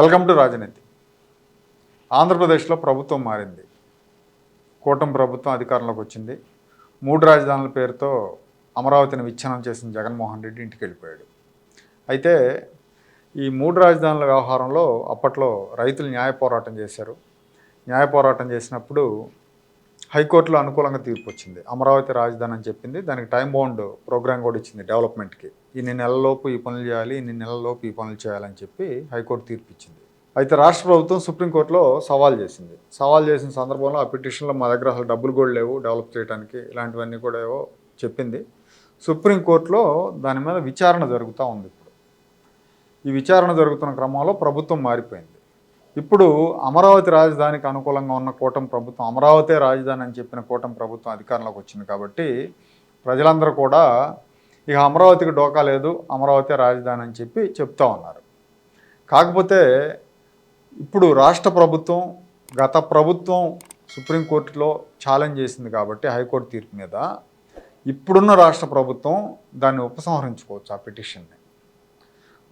Welcome to రాజనీతి. ఆంధ్రప్రదేశ్లో ప్రభుత్వం మారింది. కూటమి ప్రభుత్వం అధికారంలోకి వచ్చింది. మూడు రాజధానుల పేరుతో అమరావతిని విచ్ఛిన్నం చేసిన జగన్మోహన్ రెడ్డి ఇంటికి వెళ్ళిపోయాడు. అయితే ఈ మూడు రాజధానుల వ్యవహారంలో అప్పట్లో రైతులు న్యాయ పోరాటం చేశారు. న్యాయ పోరాటం చేసినప్పుడు హైకోర్టులో అనుకూలంగా తీర్పు వచ్చింది. అమరావతి రాజధాని అని చెప్పింది. దానికి టైం బౌండ్ ప్రోగ్రామ్ కూడా ఇచ్చింది డెవలప్మెంట్కి. ఇన్ని నెలల్లోపు ఈ పనులు చేయాలి ఇన్ని నెలల్లోపు ఈ పనులు చేయాలని చెప్పి హైకోర్టు తీర్పు ఇచ్చింది. అయితే రాష్ట్ర ప్రభుత్వం సుప్రీంకోర్టులో సవాల్ చేసింది. సవాల్ చేసిన సందర్భంలో ఆ పిటిషన్లో మా దగ్గర అసలు డబ్బులు కూడా లేవు డెవలప్ చేయడానికి ఇలాంటివన్నీ కూడా ఏవో చెప్పింది. సుప్రీంకోర్టులో దాని మీద విచారణ జరుగుతూ ఉంది ఇప్పుడు. ఈ విచారణ జరుగుతున్న క్రమంలో ప్రభుత్వం మారిపోయింది. ఇప్పుడు అమరావతి రాజధానికి అనుకూలంగా ఉన్న కూటమి ప్రభుత్వం అమరావతే రాజధాని అని చెప్పిన కూటమి ప్రభుత్వం అధికారంలోకి వచ్చింది కాబట్టి ప్రజలందరూ కూడా ఇక అమరావతికి డోకా లేదు అమరావతి రాజధాని అని చెప్పి చెప్తా ఉన్నారు. కాకపోతే ఇప్పుడు రాష్ట్ర ప్రభుత్వం గత ప్రభుత్వం సుప్రీంకోర్టులో ఛాలెంజ్ చేసింది కాబట్టి హైకోర్టు తీర్పు మీద ఇప్పుడున్న రాష్ట్ర ప్రభుత్వం దాన్ని ఉపసంహరించుకోవచ్చు ఆ పిటిషన్ని.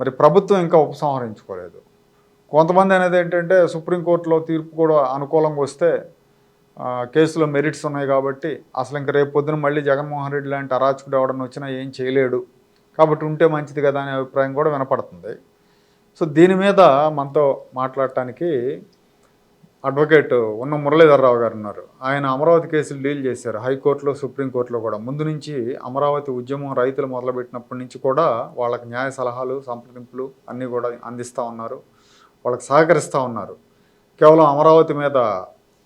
మరి ప్రభుత్వం ఇంకా ఉపసంహరించుకోలేదు. కొంతమంది అనేది ఏంటంటే సుప్రీంకోర్టులో తీర్పు కూడా అనుకూలంగా వస్తే కేసులో మెరిట్స్ ఉన్నాయి కాబట్టి అసలు ఇంకా రేపు పొద్దున మళ్ళీ జగన్మోహన్ రెడ్డి లాంటి అరాచకుడు ఎవడన్నా వచ్చినా ఏం చేయలేడు. కాబట్టి ఉంటే మంచిది కదా అనే అభిప్రాయం కూడా వినపడుతుంది. సో దీని మీద మనతో మాట్లాడటానికి అడ్వకేట్ ఉన్న మురళీధరరావు గారు ఉన్నారు. ఆయన అమరావతి కేసులు డీల్ చేశారు. హైకోర్టులో సుప్రీంకోర్టులో కూడా. ముందు నుంచి అమరావతి ఉద్యమం రైతులు మొదలుపెట్టినప్పటి నుంచి కూడా వాళ్ళకి న్యాయ సలహాలు సంప్రదింపులు అన్నీ కూడా అందిస్తూ ఉన్నారు. వాళ్ళకి సహకరిస్తూ ఉన్నారు. కేవలం అమరావతి మీద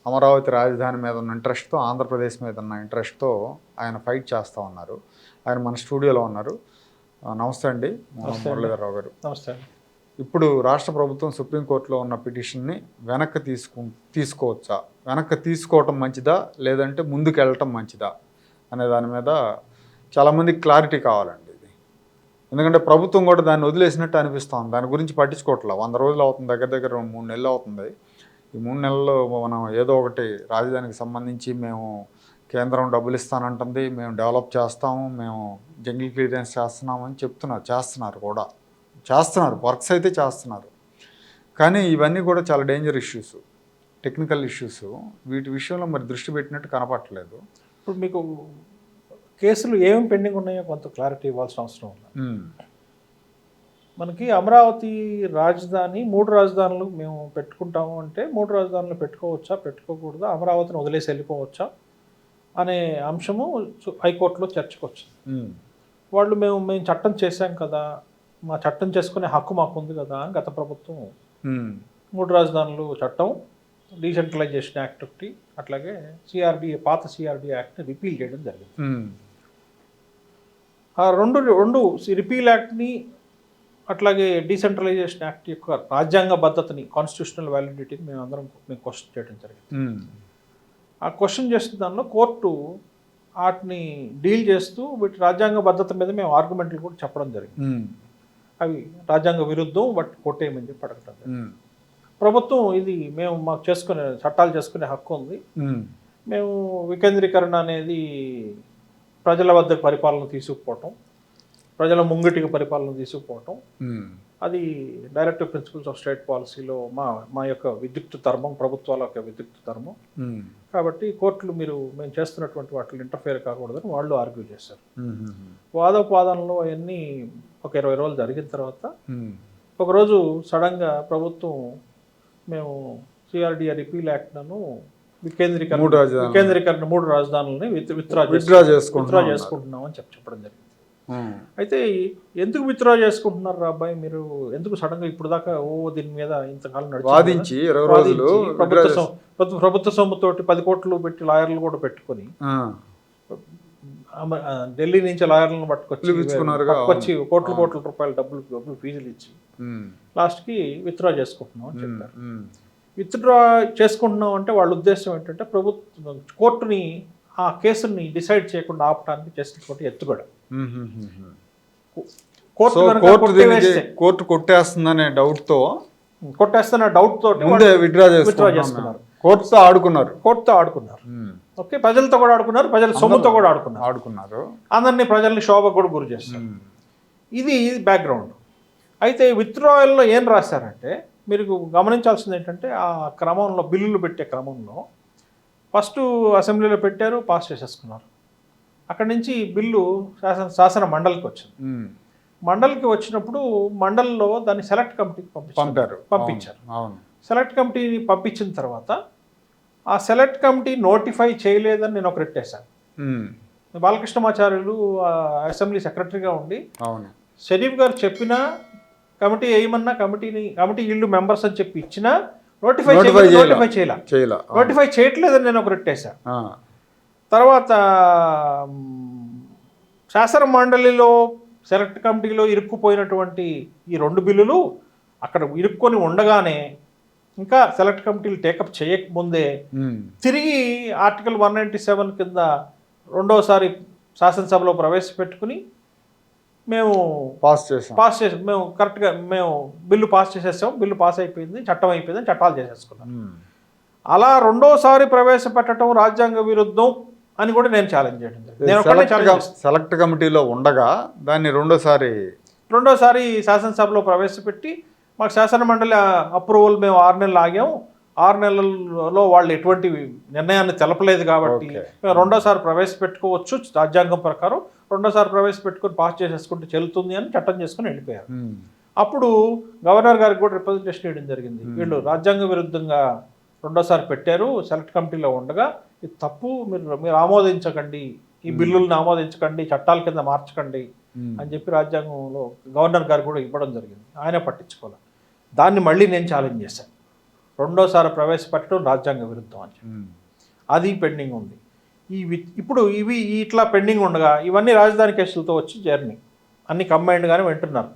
అమరావతి రాజధాని మీద ఉన్న ఇంట్రెస్ట్తో ఆంధ్రప్రదేశ్ మీద ఉన్న ఇంట్రెస్ట్తో ఆయన ఫైట్ చేస్తూ ఉన్నారు. ఆయన మన స్టూడియోలో ఉన్నారు. నమస్తే అండి. మురళీధరరావు గారు. నమస్తే ఇప్పుడు రాష్ట్ర ప్రభుత్వం సుప్రీంకోర్టులో ఉన్న పిటిషన్ని వెనక్కి తీసుకు తీసుకోవచ్చా? వెనక్కి తీసుకోవటం మంచిదా? లేదంటే ముందుకు వెళ్ళటం మంచిదా? అనే దాని మీద చాలామందికి క్లారిటీ కావాలండి. ఎందుకంటే ప్రభుత్వం కూడా దాన్ని వదిలేసినట్టు అనిపిస్తాం దాని గురించి పట్టించుకోవట్లేదు వంద రోజులు అవుతుంది దగ్గర దగ్గర మూడు నెలలు అవుతుంది. ఈ మూడు నెలల్లో మనం ఏదో ఒకటి రాజధానికి సంబంధించి మేము కేంద్రం డబ్బులు ఇస్తానంటుంది మేము డెవలప్ చేస్తాము మేము జంగిల్ క్లియరెన్స్ చేస్తున్నామని చెప్తున్నారు చేస్తున్నారు కూడా. చేస్తున్నారు వర్క్స్ అయితే చేస్తున్నారు. కానీ ఇవన్నీ కూడా చాలా డేంజర్ ఇష్యూస్ టెక్నికల్ ఇష్యూస్. వీటి విషయంలో మరి దృష్టి పెట్టినట్టు కనపట్లేదు ఇప్పుడు మీకు కేసులు ఏమేమి పెండింగ్ ఉన్నాయో కొంత క్లారిటీ ఇవ్వాల్సిన అవసరం ఉంది. మనకి అమరావతి రాజధాని మూడు రాజధానులు మేము పెట్టుకుంటాము అంటే మూడు రాజధానులు పెట్టుకోవచ్చా పెట్టుకోకూడదా అమరావతిని వదిలేసి వెళ్ళిపోవచ్చా అనే అంశము హైకోర్టులో చర్చకు వచ్చింది వాళ్ళు మేము మేము చట్టం చేశాం కదా మా చట్టం చేసుకునే హక్కు మాకు ఉంది కదా అని గత ప్రభుత్వం మూడు రాజధానులు చట్టం డీసెంట్రలైజేషన్ యాక్ట్ ఒకటి అట్లాగే సిఆర్డి పాత సిఆర్డి యాక్ట్ని రిపీల్ చేయడం జరిగింది. రెండు రెండు రిపీల్ యాక్ట్ని అట్లాగే డీసెంట్రలైజేషన్ యాక్ట్ యొక్క రాజ్యాంగ భద్రతని కాన్స్టిట్యూషనల్ వ్యాలిడిటీని మేము అందరం మేము క్వశ్చన్ చేయడం జరిగింది. ఆ క్వశ్చన్ చేసిన దానిలో కోర్టు వాటిని డీల్ చేస్తూ వీటి రాజ్యాంగ భద్రత మీద మేము ఆర్గ్యుమెంట్లు కూడా చెప్పడం జరిగింది. అవి రాజ్యాంగ విరుద్ధం బట్ కొట్టేయమని చెప్పి అడగడం ప్రభుత్వం ఇది మేము మాకు చేసుకునే చట్టాలు చేసుకునే హక్కు ఉంది. మేము వికేంద్రీకరణ అనేది ప్రజల వద్ద పరిపాలన తీసుకుపోవటం ప్రజల ముంగిటికి పరిపాలన తీసుకుపోవటం అది డైరెక్టివ్ ప్రిన్సిపల్స్ ఆఫ్ స్టేట్ పాలసీలో మా మా యొక్క విద్యుక్త ధర్మం ప్రభుత్వాల యొక్క విద్యుక్త ధర్మం. కాబట్టి కోర్టులు మీరు మేము చేస్తున్నటువంటి వాటిలో ఇంటర్ఫేర్ కాకూడదని వాళ్ళు ఆర్గ్యూ చేశారు. వాదోపాదనలో అవన్నీ ఒక ఇరవై రోజులు జరిగిన తర్వాత ఒకరోజు సడన్గా ప్రభుత్వం మేము సిఆర్డిఆర్ రిపీల్ యాక్ట్ను వికేంద్రీకరణ మూడు రాజధానులు. వికేంద్రీకరణ మూడు రాజధానులని విత్ విత్డ్రా విత్డ్రా చేసుకుంటున్నాం అని చెప్పి చెప్పడం జరిగింది. అయితే ఎందుకు విత్డ్రా చేసుకుంటున్నారు రా అబ్బాయి? మీరు ఎందుకు సడన్గా ఇప్పుడు దాకా ఓ దీని మీద ఇంతకాలం వాదించి రోజులు ప్రభుత్వ ప్రభుత్వ సొమ్ముతోటి పది కోట్లు పెట్టి లాయర్లు కూడా పెట్టుకొని ఢిల్లీ నుంచి లాయర్లను పట్టుకొచ్చి పట్టుకొచ్చి కోట్ల. కోట్ల రూపాయలు డబ్బులు డబ్బులు ఫీజులు ఇచ్చి లాస్ట్కి విత్డ్రా చేసుకుంటున్నాం అని చెప్పారు. విత్డ్రా చేసుకుంటున్నాం అంటే వాళ్ళ ఉద్దేశం ఏంటంటే ప్రభుత్వం కోర్టుని ఆ కేసుని డిసైడ్ చేయకుండా ఆపడానికి చేసినటువంటి ఎత్తుగడ. కోర్టు కొట్టేస్తుందనే డౌట్తో కొట్టేస్తున్న డౌట్ వాళ్ళు విత్డ్రా చేసుకున్నారు. కోర్టుతో ఆడుకున్నారు. కోర్టుతో ఆడుకున్నారు. ఓకే ప్రజలతో కూడా ఆడుకున్నారు ప్రజల సొమ్ముతో కూడా ఆడుకున్నారు. ఆడుకున్నారు. అందరినీ ప్రజల్ని శోభ కూడా గురి చేస్తారు. ఇది బ్యాక్గ్రౌండ్. అయితే విత్డ్రాయల్లో ఏం రాశారంటే మీరు గమనించాల్సింది ఏంటంటే ఆ క్రమంలో బిల్లులు పెట్టే క్రమంలో ఫస్ట్ అసెంబ్లీలో పెట్టారు పాస్ చేసేసుకున్నారు. అక్కడి నుంచి బిల్లు శాసన శాసన మండలికి వచ్చింది. మండలికి వచ్చినప్పుడు మండలిలో దాన్ని సెలెక్ట్ కమిటీకి పంపించారు. పంపారు. పంపించారు. సెలెక్ట్ కమిటీని పంపించిన తర్వాత ఆ సెలెక్ట్ కమిటీ నోటిఫై చేయలేదని నేను ఒక రెట్టేశాను. బాలకృష్ణమాచార్యులు అసెంబ్లీ సెక్రటరీగా ఉండి అవును. షరీఫ్ గారు చెప్పినా కమిటీ వేయమన్నా కమిటీని కమిటీ ఇల్లు మెంబర్స్ అని చెప్పి ఇచ్చినా నోటిఫై. నోటిఫై చేయాల. నోటిఫై చేయట్లేదని నేను ఒక రెట్టేశా ఆ. తర్వాత శాసన మండలిలో సెలెక్ట్ కమిటీలో ఇరుక్కుపోయినటువంటి ఈ రెండు బిల్లులు అక్కడ ఇరుక్కొని ఉండగానే ఇంకా సెలెక్ట్ కమిటీలు టేకప్ చేయకముందే. తిరిగి ఆర్టికల్ వన్ నైంటీ సెవెన్ కింద రెండోసారి శాసనసభలో ప్రవేశపెట్టుకుని మేము పాస్ చేసాం. పాస్ చేసి మేము కరెక్ట్గా మేము బిల్లు పాస్ చేసేసాం. బిల్లు పాస్ అయిపోయింది. చట్టం అయిపోయింది చట్టాలు చేసేసుకున్నాం. ఉమ్. అలా రెండోసారి ప్రవేశపెట్టడం రాజ్యాంగ విరుద్ధం అని కూడా నేను ఛాలెంజ్ చేయడం సెలెక్ట్ కమిటీలో ఉండగా దాన్ని రెండోసారి రెండోసారి శాసనసభలో ప్రవేశపెట్టి మాకు శాసన మండలి అప్రూవల్ మేము ఆరు నెలలు ఆగాం. ఆరు నెలల్లో వాళ్ళు ఎటువంటి నిర్ణయాన్ని తెలపలేదు కాబట్టి. మేము రెండోసారి ప్రవేశపెట్టుకోవచ్చు రాజ్యాంగం ప్రకారం. రెండోసారి ప్రవేశపెట్టుకొని పాస్ చేసేసుకుంటే చెల్లుతుంది అని చట్టం చేసుకుని వెళ్ళిపోయారు. అప్పుడు గవర్నర్ గారికి కూడా రిప్రజెంటేషన్ ఇవ్వడం జరిగింది. వీళ్ళు రాజ్యాంగ విరుద్ధంగా రెండోసారి పెట్టారు సెలెక్ట్ కమిటీలో ఉండగా ఇది తప్పు మీరు మీరు ఆమోదించకండి ఈ బిల్లుల్ని ఆమోదించకండి చట్టాల కింద మార్చకండి. అని చెప్పి రాజ్యాంగంలో గవర్నర్ గారు కూడా ఇవ్వడం జరిగింది. ఆయన పట్టించుకోవాలి దాన్ని మళ్ళీ నేను ఛాలెంజ్ చేశాను. రెండోసారి ప్రవేశపెట్టడం రాజ్యాంగ విరుద్ధం అని చెప్పి. అది పెండింగ్ ఉంది. ఈ ఇప్పుడు ఇవి ఇట్లా పెండింగ్ ఉండగా ఇవన్నీ రాజధాని కేసులతో వచ్చి జర్నీ. అన్ని కంబైన్డ్గానే వింటున్నారు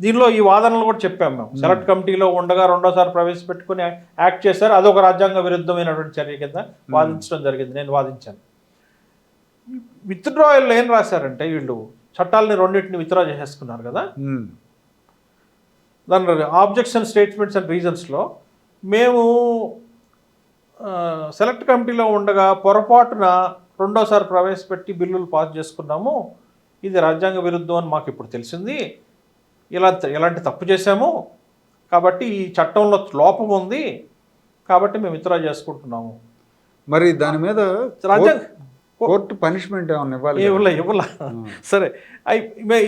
దీనిలో ఈ వాదనలు కూడా చెప్పాం మేము. సెలెక్ట్ కమిటీలో ఉండగా రెండోసారి ప్రవేశపెట్టుకుని యాక్ట్ చేశారు. అదొక రాజ్యాంగ విరుద్ధమైనటువంటి చర్య కింద వాదించడం జరిగింది. నేను వాదించాను. విత్డ్రాయల్ ఏం రాశారంటే వీళ్ళు చట్టాలని రెండింటిని విత్డ్రా చేసేసుకున్నారు కదా. దాని ఆబ్జెక్షన్ స్టేట్మెంట్స్ అండ్ రీజన్స్లో మేము సెలెక్ట్ కమిటీలో ఉండగా పొరపాటున రెండోసారి ప్రవేశపెట్టి బిల్లులు పాస్ చేసుకున్నాము. ఇది రాజ్యాంగ విరుద్ధం అని మాకు ఇప్పుడు తెలిసింది. ఇలా ఇలాంటి తప్పు చేశాము. కాబట్టి ఈ చట్టంలో లోపం ఉంది. కాబట్టి మేము విత్డ్రా చేసుకుంటున్నాము. మరి దాని మీద రాజ్యాంగ కోర్టు పనిష్మెంట్ ఏమన్నా ఇవ్వాలి? ఇవ్వలే ఇవ్వలే. సరే.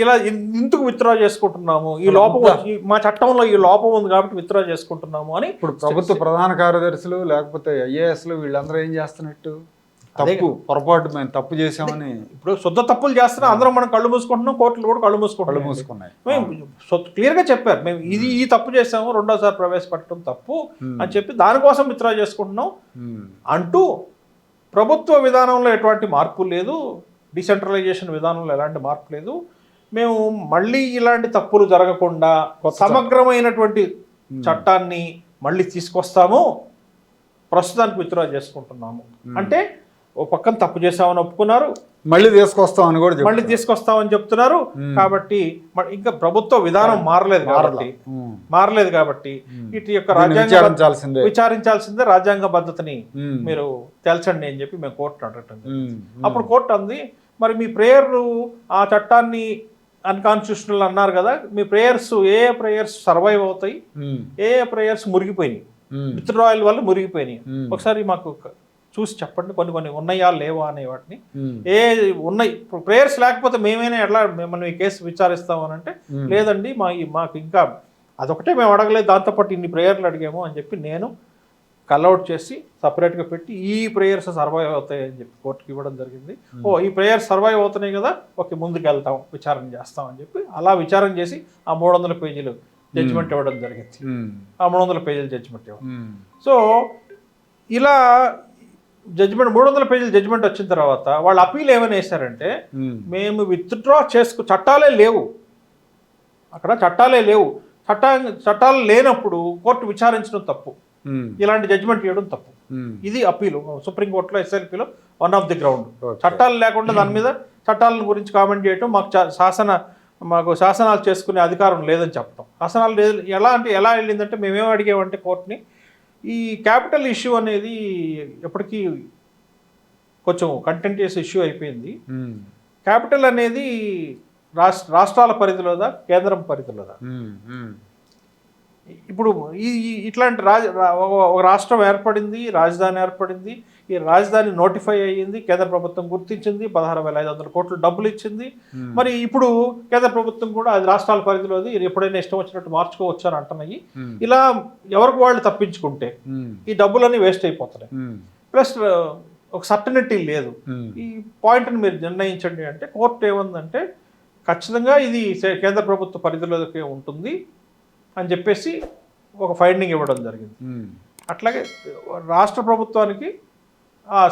ఇలా ఇందుకు విత్డ్రా చేసుకుంటున్నాము. ఈ లోపం మా చట్టంలో ఈ లోపం ఉంది కాబట్టి విత్డ్రా చేసుకుంటున్నాము అని ఇప్పుడు ప్రభుత్వ ప్రధాన కార్యదర్శులు లేకపోతే ఐఏఎస్లు వీళ్ళందరూ ఏం చేస్తున్నట్టు? తప్పు పొరపాటు మేము తప్పు చేసామని ఇప్పుడు శుద్ధ తప్పులు చేస్తున్నా అందరం మనం కళ్ళు మూసుకుంటున్నాం కోర్టులు కూడా కళ్ళు కళ్ళు మూసుకుంటున్నాం మూసుకున్నాయి. మేము క్లియర్గా చెప్పారు. మేము ఇది ఈ తప్పు చేసాము రెండోసారి ప్రవేశపెట్టడం తప్పు. అని చెప్పి దానికోసం విత్డ్రా చేసుకుంటున్నాం. అంటూ ప్రభుత్వ విధానంలో ఎటువంటి మార్పు లేదు. డిసెంట్రలైజేషన్ విధానంలో ఎలాంటి మార్పు లేదు. మేము మళ్ళీ ఇలాంటి తప్పులు జరగకుండా సమగ్రమైనటువంటి చట్టాన్ని మళ్ళీ తీసుకొస్తాము. ప్రస్తుతానికి విత్డ్రా చేసుకుంటున్నాము. అంటే ఓ పక్కన తప్పు చేసామని ఒప్పుకున్నారు మళ్ళీ తీసుకొస్తామని కూడా మళ్ళీ. తీసుకొస్తామని చెప్తున్నారు. కాబట్టి ఇంకా ప్రభుత్వ విధానం మారలేదు కాబట్టి. మారలేదు కాబట్టి. ఇటు యొక్క రాజ్యాంగ విచారించాల్సిందే రాజ్యాంగ పద్ధతిని. మీరు తేల్చండి అని చెప్పి మేము కోర్టు అడగటం. ఉమ్. అప్పుడు కోర్టు అంది మరి మీ ప్రేయర్లు ఆ చట్టాన్ని అన్కాన్స్టిట్యూషనల్ అన్నారు కదా మీ ప్రేయర్స్ ఏ ప్రేయర్స్ సర్వైవ్ అవుతాయి. ఏ ప్రేయర్స్ మురిగిపోయినాయి. విత్డ్రాయల్ వల్ల మురిగిపోయినాయి. ఒకసారి మాకు చూసి చెప్పండి కొన్ని కొన్ని ఉన్నాయా లేవా అనే వాటిని. ఏ ఉన్నాయి ప్రేయర్స్ లేకపోతే మేమైనా ఎట్లా మిమ్మల్ని ఈ కేసు విచారిస్తాం అని అంటే. లేదండి మా మాకు ఇంకా అదొకటే మేము అడగలేదు దాంతోపాటు ఇన్ని ప్రేయర్లు అడిగాము అని చెప్పి నేను కల్అవుట్ చేసి సపరేట్గా పెట్టి ఈ ప్రేయర్స్ సర్వైవ్ అవుతాయి అని చెప్పి కోర్టుకి ఇవ్వడం జరిగింది ఓ ఈ ప్రేయర్స్ సర్వైవ్ అవుతున్నాయి కదా ఓకే ముందుకు వెళ్తాం విచారణ చేస్తాం అని చెప్పి అలా విచారణ చేసి ఆ మూడు వందల పేజీలు జడ్జిమెంట్ ఇవ్వడం జరిగింది. ఆ మూడు వందల పేజీలు జడ్జిమెంట్ ఇవ్వడం. సో ఇలా జడ్జిమెంట్ మూడు వందల పేజీల జడ్జిమెంట్ వచ్చిన తర్వాత వాళ్ళు అప్పీల్ ఏమని వేశారంటే. మేము. విత్డ్రా చేసుకు చట్టాలే లేవు. అక్కడ చట్టాలే లేవు. చట్టా చట్టాలు లేనప్పుడు కోర్టు విచారించడం తప్పు. ఇలాంటి జడ్జిమెంట్ ఇవ్వడం తప్పు. ఇది అప్పీలు సుప్రీంకోర్టులో ఎస్ఎల్పిలో వన్ ఆఫ్ ది గ్రౌండ్. చట్టాలు లేకుండా దాని మీద చట్టాల గురించి కామెంట్ చేయటం మాకు శాసన మాకు శాసనాలు చేసుకునే అధికారం లేదని చెప్పడం శాసనాలు లేదు. ఎలా అంటే ఎలా వెళ్ళిందంటే మేమేం అడిగామంటే కోర్టుని ఈ క్యాపిటల్ ఇష్యూ అనేది ఎప్పటికీ కొంచెం కంటెంటియస్ ఇష్యూ అయిపోయింది. క్యాపిటల్ అనేది రాష్ట్ర రాష్ట్రాల పరిధిలోదా కేంద్రం పరిధిలోదా. ఇప్పుడు ఈ ఇట్లాంటి రాజ ఒక రాష్ట్రం ఏర్పడింది రాజధాని ఏర్పడింది ఈ రాజధాని నోటిఫై అయ్యింది కేంద్ర ప్రభుత్వం గుర్తించింది పదహారు వేల ఐదు వందల కోట్లు డబ్బులు ఇచ్చింది. మరి ఇప్పుడు కేంద్ర ప్రభుత్వం కూడా అది రాష్ట్రాల పరిధిలోది ఎప్పుడైనా ఇష్టం వచ్చినట్టు మార్చుకోవచ్చు అని అంటున్నాయి. ఇలా ఎవరికి వాళ్ళు తప్పించుకుంటే. ఈ డబ్బులన్నీ వేస్ట్ అయిపోతున్నాయి. ప్లస్ ఒక సర్టనిటీ లేదు. ఈ పాయింట్ని మీరు నిర్ణయించండి అంటే కోర్టు ఏముందంటే ఖచ్చితంగా ఇది కేంద్ర ప్రభుత్వ పరిధిలోకి ఉంటుంది అని చెప్పేసి ఒక ఫైండింగ్ ఇవ్వడం జరిగింది. అట్లాగే రాష్ట్ర ప్రభుత్వానికి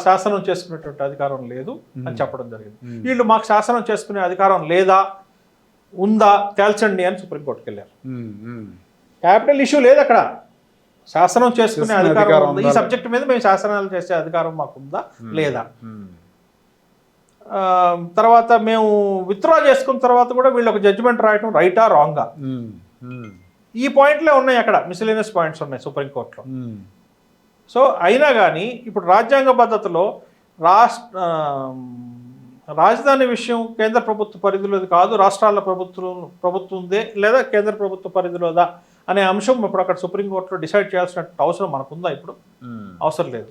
శాసనం చేసుకునేటువంటి అధికారం లేదు అని చెప్పడం జరిగింది. వీళ్ళు మాకు శాసనం చేసుకునే అధికారం లేదా ఉందా తేల్చండి అని సుప్రీంకోర్టుకి వెళ్ళారు. క్యాపిటల్ ఇష్యూ లేదు అక్కడ. శాసనం చేసుకునే అధికారం ఉందా? ఈ? సబ్జెక్ట్ మీద మేము శాసనాలు చేసే అధికారం మాకు ఉందా? లేదా? తర్వాత మేము విత్డ్రా చేసుకున్న తర్వాత కూడా వీళ్ళు ఒక జడ్జిమెంట్ రాయటం రైటా రాంగా. ఈ పాయింట్లే ఉన్నాయి అక్కడ. మిసిలేనియస్ పాయింట్స్ ఉన్నాయి సుప్రీంకోర్టులో. సో అయినా కానీ ఇప్పుడు రాజ్యాంగ పద్ధతిలో రాష్ట్ర రాజధాని విషయం కేంద్ర ప్రభుత్వ పరిధిలోది కాదు రాష్ట్రాల ప్రభుత్వం ప్రభుత్వందే లేదా కేంద్ర ప్రభుత్వ పరిధిలోదా అనే అంశం ఇప్పుడు అక్కడ సుప్రీంకోర్టులో డిసైడ్ చేయాల్సిన అవసరం మనకుందా ఇప్పుడు. అవసరం లేదు.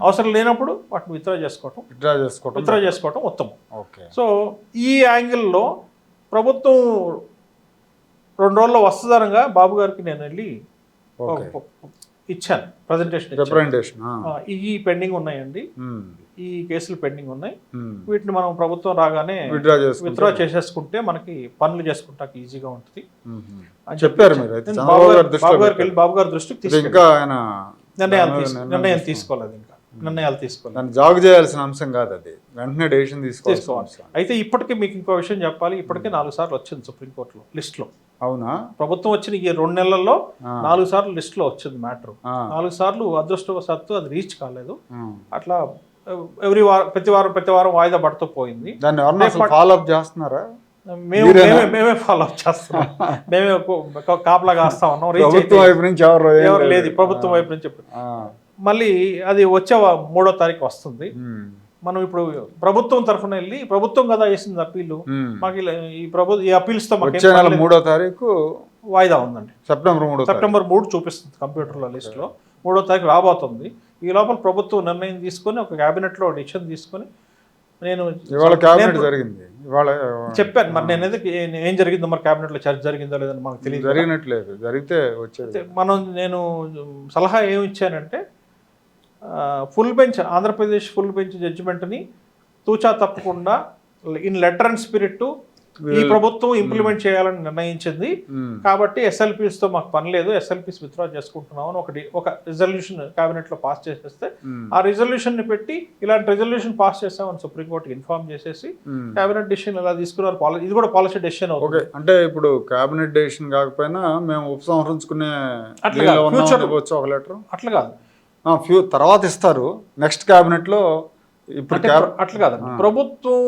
అవసరం లేనప్పుడు వాటిని విత్డ్రా చేసుకోవటం. విత్డ్రా చేసుకోవటం విత్డ్రా చేసుకోవటం ఉత్తమం. ఓకే. సో ఈ యాంగిల్లో ప్రభుత్వం రెండు రోజుల్లో వస్తుందనగా బాబు గారికి నేను వెళ్ళి ఇచ్చాను ప్రజెంటేషన్ రిప్రజెంటేషన్ ఈ పెండింగ్ ఉన్నాయండి. ఈ కేసులు పెండింగ్ ఉన్నాయి. వీటిని మనం ప్రభుత్వం రాగానే విత్డ్రా విత్డ్రా చేసుకుంటే చేసేసుకుంటే మనకి పనులు చేసుకుంటాకి ఈజీగా ఉంటుంది. అని చెప్పారు బాబు గారికి. వెళ్ళి బాబు గారి దృష్టికి తీసుకెళ్ళి నిర్ణయాలు నిర్ణయం తీసుకోవాలి. తీసుకోలేదు. ఇంకా. నిర్ణయాలు దాన్ని జాగు చేయాల్సిన అంశం కాదు అది. వెంటనే డెసిషన్ తీసుకోవాలి. అయితే ఇప్పటికీ మీకు ఇంకో విషయం చెప్పాలి. ఇప్పటికే నాలుగు సార్లు వచ్చింది సుప్రీంకోర్టులో లిస్ట్లో. అవునా ప్రభుత్వం వచ్చిన ఈ రెండు నెలల్లో. నాలుగు సార్లు లిస్ట్లో వచ్చింది మ్యాటర్. నాలుగు సార్లు అదృష్టవశాత్తు అది రీచ్ కాలేదు. అట్లా ఎవ్రీ వారం ప్రతి వారం ప్రతి వారం వాయిదా పడుతూ పోయింది దాన్ని ఫాలో అప్ చేస్తున్నారా మేము? మేమే మేమే ఫాలో అప్ చేస్తున్నాం మేమే కాపలా కాస్తా ఉన్నాం ప్రభుత్వం వైపు నుంచి ఎవరు లేదు ప్రభుత్వం వైపు నుంచి. మళ్ళీ అది వచ్చే మూడో తారీఖు వస్తుంది. మనం ఇప్పుడు ప్రభుత్వం తరఫున వెళ్ళి ప్రభుత్వం కదా వేసింది అప్పీలు. మాకు ఈ ప్రభు ఈ appeals తో మాకు వచ్చే మూడో తారీఖు వాయిదా ఉందండి. సెప్టెంబర్ మూడో సెప్టెంబర్ మూడు చూపిస్తుంది కంప్యూటర్లో లిస్ట్లో. మూడో తారీఖు రాబోతుంది. ఈ లోపల ప్రభుత్వం నిర్ణయం తీసుకొని ఒక క్యాబినెట్లో డిసిషన్ తీసుకొని నేను ఇవాళ క్యాబినెట్ నేను జరిగింది. ఇవాళ చెప్పాను మరి నేను ఏ- జరిగిందో మరి క్యాబినెట్లో చర్చ జరిగిందో లేదని మనకు తెలియదు. జరిగినట్లేదు జరిగితే వచ్చేది. అయితే మనం నేను సలహా ఏమి ఇచ్చానంటే full bench Andhra Pradesh full bench జడ్జిమెంట్ని తూచా తప్పకుండా ఇన్ లెటర్ అండ్ స్పిరిట్ ఈ ప్రభుత్వం ఇంప్లిమెంట్ చేయాలని నిర్ణయించింది. కాబట్టి SLPs తో మాకు పని లేదు. ఎస్ఎల్పిస్ విత్డ్రా చేసుకుంటున్నాం అని ఒకటి ఒక రిజల్యూషన్లో పాస్ చేసేస్తే. ఆ resolution ని పెట్టి ఇలాంటి రెజల్యూషన్ పాస్ చేసామని సుప్రీంకోర్టుకి ఇన్ఫార్మ్ చేసేసి మ్మ్. కేబినెట్ డెసిషన్ ఎలా తీసుకున్నారు పాలసీ ఇది కూడా పాలసీ డెసిషన్ ఓకే. అంటే ఇప్పుడు క్యాబినెట్ డెసిషన్ కాకపోయినా మేము ఉపసంహరించుకునే అట్లా ఒక లెటర్ అట్లా కాదు. ఫ్యూ తర్వాత ఇస్తారు. నెక్స్ట్ క్యాబినెట్లో ఇప్పుడు అట్లా కాదండి ప్రభుత్వం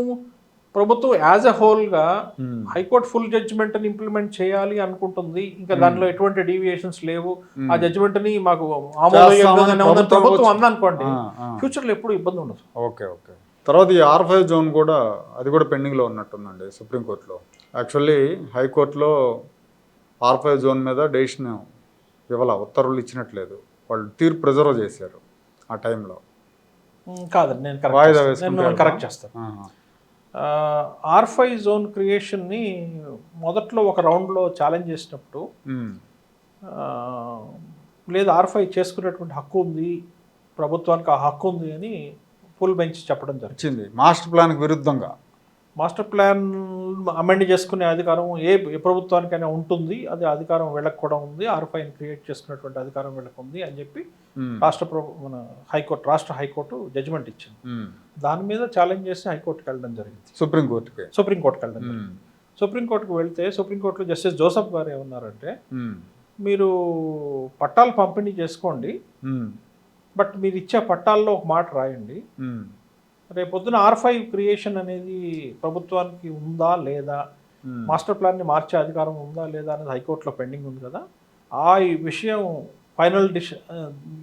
ప్రభుత్వం యాజ్ ఎ హోల్గా మ్మ్. హైకోర్టు ఫుల్ జడ్జిమెంట్ని ఇంప్లిమెంట్ చేయాలి అనుకుంటుంది. ఇంకా దానిలో ఎటువంటి డీవియేషన్స్ లేవు. ఆ జడ్జిమెంట్ని మాకు ప్రభుత్వం. అందనుకోండి ఆ, ఆ. ఫ్యూచర్లో ఎప్పుడు ఇబ్బంది ఉండదు. Okay okay. తర్వాత ఈ ఆర్ ఫైవ్ జోన్ కూడా అది కూడా పెండింగ్లో ఉన్నట్టుందండి సుప్రీంకోర్టులో. యాక్చువల్లీ హైకోర్టులో ఆర్ ఫైవ్ జోన్ మీద డెసిషన్ ఇవ్వాల? ఉత్తర్వులు ఇచ్చినట్లేదు. వాళ్ళు తీర్పు ప్రిజర్వ్ చేశారు ఆ టైంలో కాదండి నేను వాయిదా కరెక్ట్ నేను కరెక్ట్ చేస్తాను. ఆర్ ఫైవ్ జోన్ క్రియేషన్ని మొదట్లో ఒక రౌండ్లో ఛాలెంజ్ చేసినప్పుడు లేదు ఆర్ ఫైవ్ చేసుకునేటువంటి హక్కు ఉంది ప్రభుత్వానికి ఆ హక్కు ఉంది అని ఫుల్ బెంచ్ చెప్పడం జరిగింది. మాస్టర్ ప్లాన్కి విరుద్ధంగా. మాస్టర్ ప్లాన్ అమెండ్ చేసుకునే అధికారం ఏ ఏ ప్రభుత్వానికైనా ఉంటుంది అది అధికారం వీళ్ళకి కూడా ఉంది ఆర్ ఫైవ్ క్రియేట్ చేసుకునేటువంటి అధికారం వీళ్ళకి ఉంది అని చెప్పి. రాష్ట్ర మన హైకోర్టు రాష్ట్ర హైకోర్టు జడ్జిమెంట్ ఇచ్చింది. దాని మీద ఛాలెంజ్ చేసి హైకోర్టుకి వెళ్ళడం జరిగింది సుప్రీంకోర్టుకి సుప్రీంకోర్టుకి వెళ్ళడం జరిగింది. సుప్రీంకోర్టుకు వెళ్తే సుప్రీంకోర్టులో జస్టిస్ జోసఫ్ గారు ఏమన్నారంటే. మీరు పట్టాలు పంపిణీ చేసుకోండి. బట్ మీరు ఇచ్చే పట్టాల్లో ఒక మాట రాయండి. రేపొద్దున ఆర్ ఫైవ్ క్రియేషన్ అనేది ప్రభుత్వానికి ఉందా లేదా. మాస్టర్ ప్లాన్ని మార్చే అధికారం ఉందా లేదా అనేది హైకోర్టులో పెండింగ్ ఉంది కదా ఆ విషయం ఫైనల్ డిష్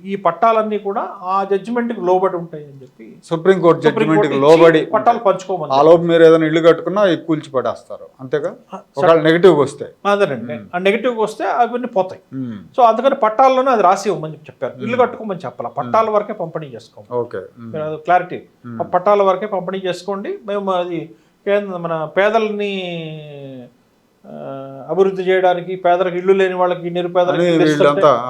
ఈ పట్టాలన్నీ కూడా ఆ జడ్జిమెంట్కి లోబడి ఉంటాయి అని చెప్పి సుప్రీంకోర్టు సుప్రీం జడ్జిమెంట్ కోర్టు ఇచ్చి లోబడి పట్టాలు పంచుకోమని ఆ లోపు మీరు ఏదైనా ఇల్లు కట్టుకున్నా కూల్చి పడేస్తారు అంతేగా? ఒకవేళ నెగిటివ్ వస్తే. అదేనండి. ఆ నెగిటివ్కి వస్తే అవన్నీ పోతాయి. సో అందుకని పట్టాల్లోనే అది రాసి ఇవ్వమని చెప్పి చెప్పారు. ఇల్లు కట్టుకోమని చెప్పాలి. పట్టాల వరకే పంపిణీ చేసుకోమని ఓకే. క్లారిటీ. పట్టాల వరకే పంపిణీ చేసుకోండి. మేము అది కేంద్ర మన పేదల్ని అభివృద్ధి చేయడానికి పేదలకు ఇల్లు లేని వాళ్ళకి నిరుపేదలకు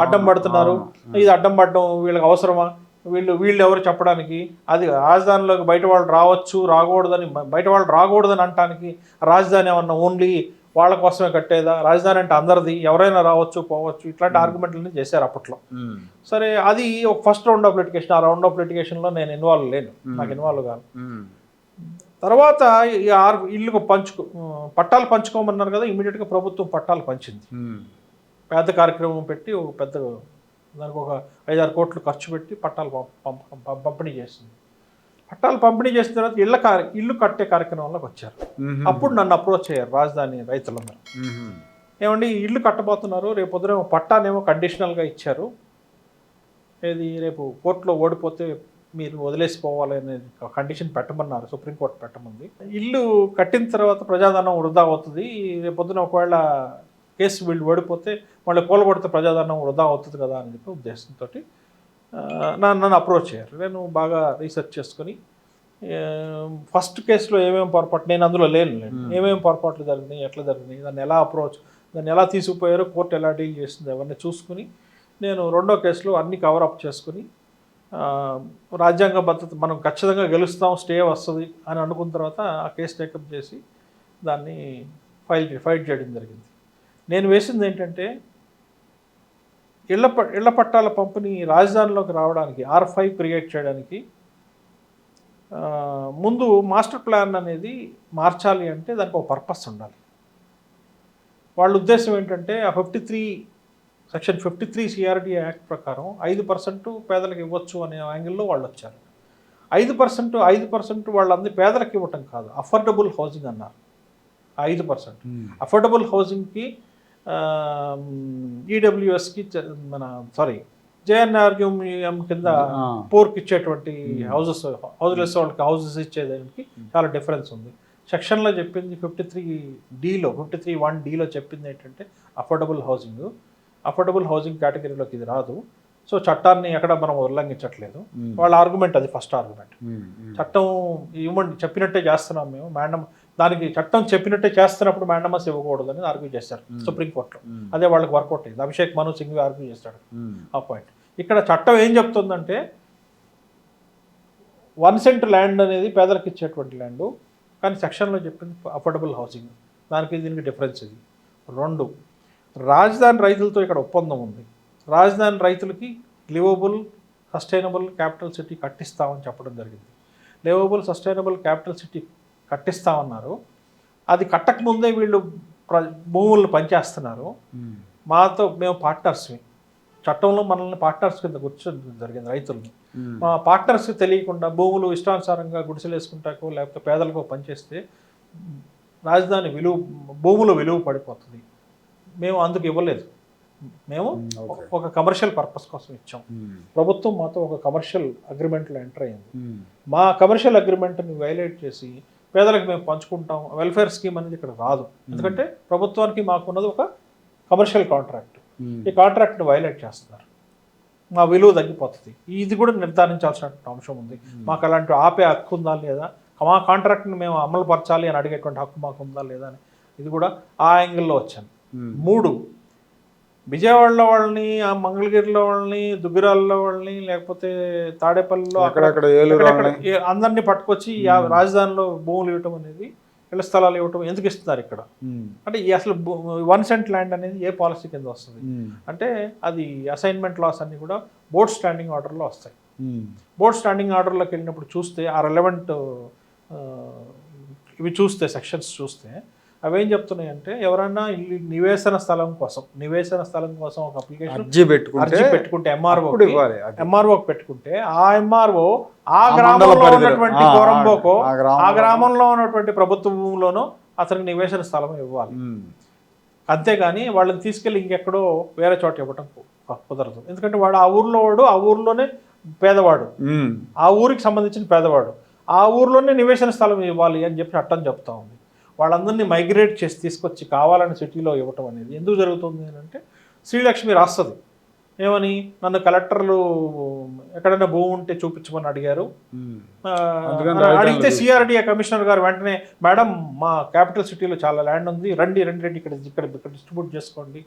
అడ్డం పడుతున్నారు. ఇది అడ్డం పడడం వీళ్ళకి అవసరమా? వీళ్ళు వీళ్ళు ఎవరు చెప్పడానికి? అది రాజధానిలోకి బయట వాళ్ళు రావచ్చు రాకూడదని బయట వాళ్ళు రాకూడదని అంటానికి రాజధాని ఏమన్నా ఓన్లీ వాళ్ళ కోసమే కట్టేదా? రాజధాని అంటే అందరిది ఎవరైనా రావచ్చు పోవచ్చు ఇట్లాంటి ఆర్గ్యుమెంట్లన్నీ చేశారు అప్పట్లో. సరే అది ఒక ఫస్ట్ రౌండ్ ఆఫ్ లిటిగేషన్ ఆ రౌండ్ ఆఫ్ లిటిగేషన్లో నేను ఇన్వాల్వ్ లేను. నాకు ఇన్వాల్వ్ కాను. తర్వాత ఈ ఆరు ఇల్లు పంచుకో పట్టాలు పంచుకోమన్నారు కదా ఇమీడియట్గా ప్రభుత్వం పట్టాలు పంచింది. పెద్ద కార్యక్రమం పెట్టి ఒక పెద్ద దానికి ఒక ఐదారు కోట్లు ఖర్చు పెట్టి పట్టాలు పంపిణీ చేసింది. పట్టాలు పంపిణీ చేసిన తర్వాత ఇళ్ళ కార్య ఇల్లు కట్టే కార్యక్రమంలోకి వచ్చారు. అప్పుడు నన్ను అప్రోచ్ అయ్యారు రాజధాని రైతులందరూ. ఏమండి ఇల్లు కట్టబోతున్నారు రేపు పొద్దున పట్టానేమో కండిషనల్గా ఇచ్చారు. ఏది రేపు కోర్టులో ఓడిపోతే మీరు వదిలేసిపోవాలి అనే కండిషన్ పెట్టమన్నారు సుప్రీంకోర్టు పెట్టమంది. ఇల్లు కట్టిన తర్వాత ప్రజాధనం వృధా అవుతుంది. రేపు పొద్దున ఒకవేళ కేసు వీళ్ళు ఓడిపోతే మళ్ళీ కూలగొడితే ప్రజాధనం వృధా అవుతుంది కదా అని చెప్పి ఉద్దేశంతో నన్ను నన్ను అప్రోచ్ అయ్యారు నేను బాగా రీసెర్చ్ చేసుకొని ఫస్ట్ కేసులో ఏమేమి పొరపాటు నేను అందులో లేను. ఏమేమి పొరపాట్లు జరిగినాయి ఎట్లా జరిగినాయి దాన్ని ఎలా అప్రోచ్ దాన్ని ఎలా తీసుకుపోయారో కోర్టు ఎలా డీల్ చేసింది అవన్నీ చూసుకుని నేను రెండో కేసులో అన్ని కవర్ అప్ చేసుకుని రాజ్యాంగ భద్రత మనం ఖచ్చితంగా గెలుస్తాం స్టే వస్తుంది అని అనుకున్న తర్వాత ఆ కేసు టేకప్ చేసి దాన్ని ఫైల్ ఫైట్ చేయడం జరిగింది. నేను వేసింది ఏంటంటే ఇళ్ళ ఇళ్ళ పట్టాల పంపిణీ రాజధానిలోకి రావడానికి ఆర్ ఫైవ్ క్రియేట్ చేయడానికి ముందు మాస్టర్ ప్లాన్ అనేది మార్చాలి అంటే దానికి ఒక పర్పస్ ఉండాలి. వాళ్ళ ఉద్దేశం ఏంటంటే ఆ fifty three section fifty three CRD act ప్రకారం ఐదు పర్సెంట్ పేదలకు ఇవ్వచ్చు అనే యాంగిల్లో వాళ్ళు వచ్చారు. ఐదు పర్సెంట్ ఐదు పర్సెంట్ వాళ్ళందరి పేదలకు ఇవ్వటం కాదు అఫోర్డబుల్ హౌసింగ్ అన్నారు. ఐదు పర్సెంట్. ఉమ్, అఫోర్డబుల్ హౌసింగ్కి ఈడబ్ల్యూఎస్కి మన సారీ జేఎన్ఆర్యూఎం కింద పోర్కి ఇచ్చేటువంటి హౌసెస్ హౌస్లెస్ వాళ్ళకి హౌసెస్ ఇచ్చేదానికి చాలా డిఫరెన్స్ ఉంది. సెక్షన్లో చెప్పింది ఫిఫ్టీ త్రీ డీలో ఫిఫ్టీ త్రీ వన్ డీలో చెప్పింది ఏంటంటే అఫోర్డబుల్ హౌసింగ్. అఫోర్డబుల్ హౌసింగ్ కేటగిరీలోకి ఇది రాదు. సో చట్టాన్ని ఎక్కడ మనం ఉల్లంఘించట్లేదు. వాళ్ళ ఆర్గ్యుమెంట్ అది ఫస్ట్ ఆర్గ్యుమెంట్. చట్టం ఇవ్వండి చెప్పినట్టే చేస్తున్నాం మేము. మ్యాండమ్ దానికి చట్టం చెప్పినట్టే చేస్తున్నప్పుడు మ్యాండమస్ ఇవ్వకూడదు అని ఆర్గ్యూ చేశారు సుప్రీంకోర్టులో అదే వాళ్ళకి వర్కౌట్ అయింది. అభిషేక్ మను సింఘ్వి ఆర్గ్యూ చేస్తాడు ఆ పాయింట్ ఇక్కడ చట్టం ఏం చెప్తుందంటే వన్ సెంట్ ల్యాండ్ అనేది పేదలకు ఇచ్చేటువంటి ల్యాండ్ కానీ సెక్షన్లో చెప్పింది అఫోర్డబుల్ హౌసింగ్ దానికి దీనికి డిఫరెన్స్ ఇది. రెండు రాజధాని రైతులతో ఇక్కడ ఒప్పందం ఉంది. రాజధాని రైతులకి లివబుల్ సస్టైనబుల్ క్యాపిటల్ సిటీ కట్టిస్తామని చెప్పడం జరిగింది. లివబుల్ సస్టైనబుల్ క్యాపిటల్ సిటీ కట్టిస్తామన్నారు. అది కట్టక ముందే వీళ్ళు ప్ర భూములను పనిచేస్తున్నారు. మాతో మేము పార్ట్నర్స్ని చట్టంలో మనల్ని పార్ట్నర్స్ కింద కూర్చొని జరిగింది రైతుల్ని. మా పార్ట్నర్స్కి తెలియకుండా భూములు ఇష్టానుసారంగా గుడిసెలు వేసుకుంటాకో లేకపోతే పేదలకు పనిచేస్తే రాజధాని విలువ భూముల విలువ పడిపోతుంది. మేము అందుకు ఇవ్వలేదు. మేము. ఒక కమర్షియల్ పర్పస్ కోసం ఇచ్చాం. ప్రభుత్వం మాతో ఒక కమర్షియల్ అగ్రిమెంట్లో ఎంటర్ అయింది. మా కమర్షియల్ అగ్రిమెంట్ని వైలేట్ చేసి పేదలకు మేము పంచుకుంటాం వెల్ఫేర్ స్కీమ్ అనేది ఇక్కడ రాదు. ఎందుకంటే ప్రభుత్వానికి మాకున్నది ఒక కమర్షియల్ కాంట్రాక్ట్ ఈ కాంట్రాక్ట్ని వైలేట్ చేస్తున్నారు. మా విలువ తగ్గిపోతుంది. ఇది కూడా నిర్ధారించాల్సిన అంశం ఉంది. మాకు అలాంటి ఆపే హక్కు ఉందా లేదా? మా కాంట్రాక్ట్ని మేము అమలు పరచాలి అని అడిగేటువంటి హక్కు మాకు ఉందా లేదా అని. ఇది కూడా ఆ యాంగిల్లో వచ్చాను. మూడు. విజయవాడలో వాళ్ళని ఆ మంగళగిరిలో వాళ్ళని దుగ్గిరాలలో వాళ్ళని లేకపోతే తాడేపల్లిలో అక్కడ అక్కడక్కడ అందరినీ పట్టుకొచ్చి రాజధానిలో భూములు ఇవ్వటం అనేది ఇళ్ళ స్థలాలు ఇవ్వటం ఎందుకు ఇస్తున్నారు ఇక్కడ? అంటే ఈ అసలు వన్ సెంట్ ల్యాండ్ అనేది ఏ పాలసీ కింద వస్తుంది? అంటే అది అసైన్మెంట్ లాస్ అన్ని కూడా బోర్డ్ స్టాండింగ్ ఆర్డర్లో వస్తాయి. బోర్డ్ స్టాండింగ్ ఆర్డర్లోకి వెళ్ళినప్పుడు చూస్తే ఆ రెలవెంట్ ఇవి చూస్తే సెక్షన్స్ చూస్తే అవేం చెప్తున్నాయంటే ఎవరైనా ఇల్లు నివేశన స్థలం కోసం నివేశన స్థలం కోసం ఒక అప్లికేషన్ అర్జీ పెట్టుకుంటే పెట్టుకుంటే ఎంఆర్ఓ. ఎంఆర్ఓకి పెట్టుకుంటే ఆ ఎంఆర్ఓ ఆ గ్రామంలో. ఉన్నటువంటి ఆ, కోరంబోకో ఆ గ్రామంలో. ఉన్నటువంటి ప్రభుత్వ భూమిలోనో అతనికి నివేశన స్థలం ఇవ్వాలి. అంతేగాని వాళ్ళని తీసుకెళ్ళి ఇంకెక్కడో వేరే చోట ఇవ్వటం కుదరదు. ఎందుకంటే వాడు ఆ ఊర్లో వాడు ఆ ఊర్లోనే పేదవాడు. ఆ ఊరికి సంబంధించిన పేదవాడు. ఆ ఊర్లోనే నివేశన స్థలం ఇవ్వాలి అని చెప్పి చట్టం చెప్తా ఉంది. వాళ్ళందరినీ మైగ్రేట్ చేసి తీసుకొచ్చి కావాలని సిటీలో ఇవ్వటం అనేది ఎందుకు జరుగుతుంది అని అంటే శ్రీలక్ష్మి రాస్తుంది. ఏమని? నన్ను కలెక్టర్లు ఎక్కడైనా భూమి ఉంటే చూపించమని అడిగారు. అడిగితే సిఆర్డిఏ కమిషనర్ గారు వెంటనే మేడం మా క్యాపిటల్ సిటీలో చాలా ల్యాండ్ ఉంది రండి రండి రండి ఇక్కడ ఇక్కడ ఇక్కడ డిస్ట్రిబ్యూట్ చేసుకోండి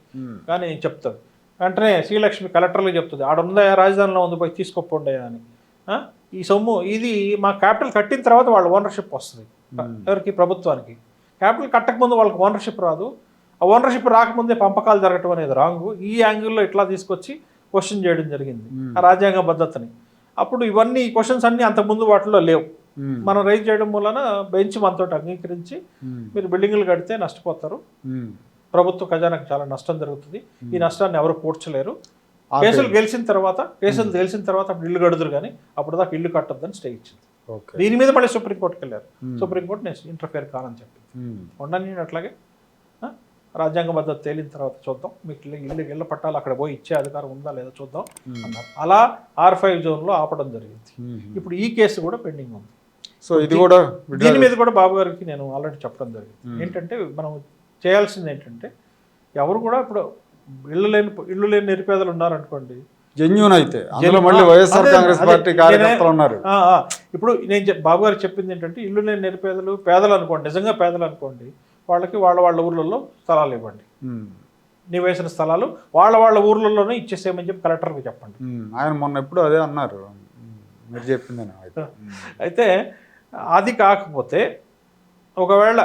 కానీ చెప్తుంది వెంటనే శ్రీలక్ష్మి కలెక్టర్లకు చెప్తుంది ఆడ ఉందా రాజధానిలో ఉంది పోయి తీసుకోపోండి అని? ఈ సొమ్ము ఇది మా క్యాపిటల్ కట్టిన తర్వాత వాళ్ళ ఓనర్షిప్ వస్తుంది. ఎవరికి? ప్రభుత్వానికి. క్యాపిటల్ కట్టకముందు వాళ్ళకి ఓనర్షిప్ రాదు. ఆ ఓనర్షిప్ రాకముందే పంపకాలు జరగటం అనేది రాంగు. ఈ యాంగిల్లో ఇట్లా తీసుకొచ్చి క్వశ్చన్ చేయడం జరిగింది. ఆ రాజ్యాంగ భద్రతని. అప్పుడు ఇవన్నీ క్వశ్చన్స్ అన్నీ అంతకుముందు వాటిలో లేవు. మనం రైజ్ చేయడం వలన బెంచ్ మనతో అంగీకరించి మీరు బిల్డింగ్లు కడితే నష్టపోతారు. ప్రభుత్వ ఖజానాకు చాలా నష్టం జరుగుతుంది. ఈ నష్టాన్ని ఎవరు పూడ్చలేరు. కేసులు గెలిచిన తర్వాత కేసులు గెలిచిన తర్వాత అప్పుడు ఇల్లు కడుదురు కానీ అప్పుడు దాకా ఇల్లు కట్టొద్దని స్టే ఇచ్చింది. దీని మీద మళ్ళీ సుప్రీంకోర్టుకి వెళ్ళారు. Hmm. సుప్రీంకోర్టు నేను ఇంటర్ఫేర్ కానని చెప్పింది. ఉమ్, ఉండని అట్లాగే? రాజ్యాంగ భద్రత తేలిన తర్వాత చూద్దాం. మీకు ఇల్లు ఇల్లు ఇళ్ళ పట్టాలు అక్కడ పోయి ఇచ్చే అధికారం ఉందా లేదా చూద్దాం ఉమ్, అన్నారు. అలా ఆర్ ఫైవ్ జోన్లో ఆపడం జరిగింది. ఇప్పుడు ఈ కేసు కూడా పెండింగ్ ఉంది. సో ఇది కూడా దీని మీద కూడా బాబు గారికి నేను ఆల్రెడీ చెప్పడం జరిగింది. Hmm. ఏంటంటే మనం చేయాల్సింది ఏంటంటే ఎవరు కూడా ఇప్పుడు ఇల్లు లేని ఇల్లు లేని నిరుపేదలు ఉన్నారనుకోండి జెన్యున్ అయితే. అందులో మళ్ళీ వైఎస్ఆర్ కాంగ్రెస్. పార్టీ కార్యకర్తలు ఉన్నారు ఇప్పుడు నేను బాబు గారు చెప్పింది ఏంటంటే ఇల్లు లేని నిరుపేదలు పేదలు అనుకోండి నిజంగా పేదలు అనుకోండి వాళ్ళకి వాళ్ళ వాళ్ళ ఊర్లలో స్థలాలు ఇవ్వండి. ఉమ్, నివేశన స్థలాలు వాళ్ళ వాళ్ళ ఊర్లలోనే ఇచ్చేసేయమని చెప్పి కలెక్టర్కి చెప్పండి. ఆయన మొన్న ఎప్పుడు అదే అన్నారు. మీరు చెప్పింది అయితే. అది కాకపోతే ఒకవేళ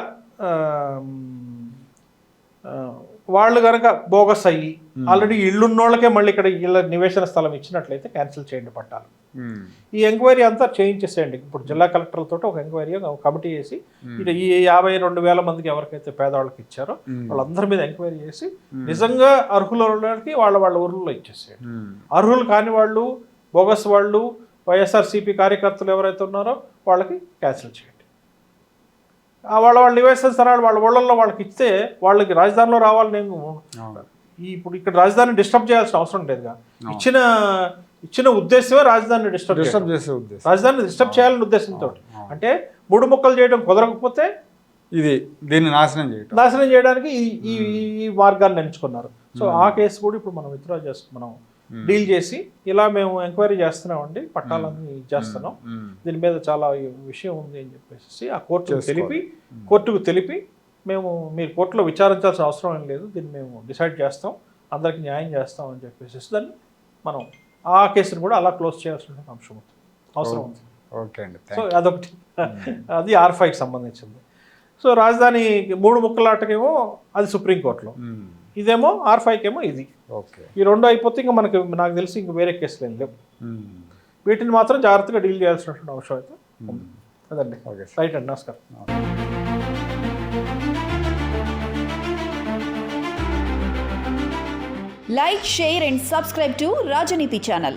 వాళ్ళు కనుక బోగస్ అయ్యి ఆల్రెడీ ఇల్లున్నోళ్ళకే మళ్ళీ ఇక్కడ ఇళ్ళ నివేశన స్థలం ఇచ్చినట్లయితే క్యాన్సిల్ చేయండి పట్టాలు. ఉమ్, ఈ ఎంక్వైరీ అంతా చేయించేసేయండి ఇప్పుడు జిల్లా కలెక్టర్లతో ఒక ఎంక్వైరీ కమిటీ వేసి ఇది ఈ యాభై రెండు వేల మందికి ఎవరికైతే పేదవాళ్ళకి ఇచ్చారో వాళ్ళందరి మీద ఎంక్వైరీ చేసి నిజంగా అర్హులకి వాళ్ళ వాళ్ళ ఊర్లలో ఇచ్చేసేయండి. అర్హులు కాని వాళ్ళు బోగస్ వాళ్ళు వైఎస్ఆర్సీపీ కార్యకర్తలు ఎవరైతే ఉన్నారో వాళ్ళకి క్యాన్సిల్ చేయండి. వాళ్ళ వాళ్ళ నివేశన స్థలాలు వాళ్ళ ఊళ్ళల్లో వాళ్ళకి ఇస్తే వాళ్ళకి రాజధానిలో రావాలి నేను ఇప్పుడు ఇక్కడ రాజధాని డిస్టర్బ్ చేయాల్సిన అవసరం లేదుగా ఇచ్చిన ఇచ్చిన ఉద్దేశమే రాజధానిని డిస్టర్బ్ డిస్టర్బ్ చేసే ఉద్దేశం. రాజధానిని డిస్టర్బ్ చేయాలనే ఉద్దేశంతో. అంటే మూడు ముక్కలు చేయడం కుదరకపోతే ఇది దీన్ని నాశనం చేయటం. నాశనం చేయడానికి ఈ ఈ ఈ మార్గాన్ని ఎంచుకున్నారు. సో ఆ కేసు కూడా ఇప్పుడు మనం విత్డ్రా చేస్తాం మనం డీల్ చేసి ఇలా మేము ఎంక్వైరీ చేస్తున్నామండి పట్టాలన్నీ చేస్తున్నాం. ఉమ్, దీని మీద చాలా విషయం ఉంది అని చెప్పేసి ఆ కోర్టుకు చేసుకోవాలి. తెలిపి కోర్టుకు తెలిపి మేము మీరు కోర్టులో విచారించాల్సిన అవసరం ఏం లేదు దీన్ని మేము డిసైడ్ చేస్తాం అందరికి న్యాయం చేస్తాం అని చెప్పేసి దాన్ని మనం ఆ కేసును కూడా అలా క్లోజ్ చేయాల్సిన అంశం ఉంది. అవసరం ఉంది. ఓకే. అండి. సో అదొకటి. అది ఆర్ ఫైవ్కి సంబంధించింది. సో రాజధాని మూడు ముక్కలాటకేమో అది సుప్రీంకోర్టులో. ఇదేమో ఆర్ ఫైవ్కి ఏమో ఇది. ఓకే. ఈ రెండు అయిపోతే ఇంకా మనకి నాకు తెలిసి ఇంక వేరే కేసులు ఏం లేవు. వీటిని మాత్రం జాగ్రత్తగా డీల్ చేయాల్సినటువంటి అవసరం అయితే అదండి. ఓకే రైట్ అండి. నమస్కారం. Like, share and subscribe to Rajaniti channel.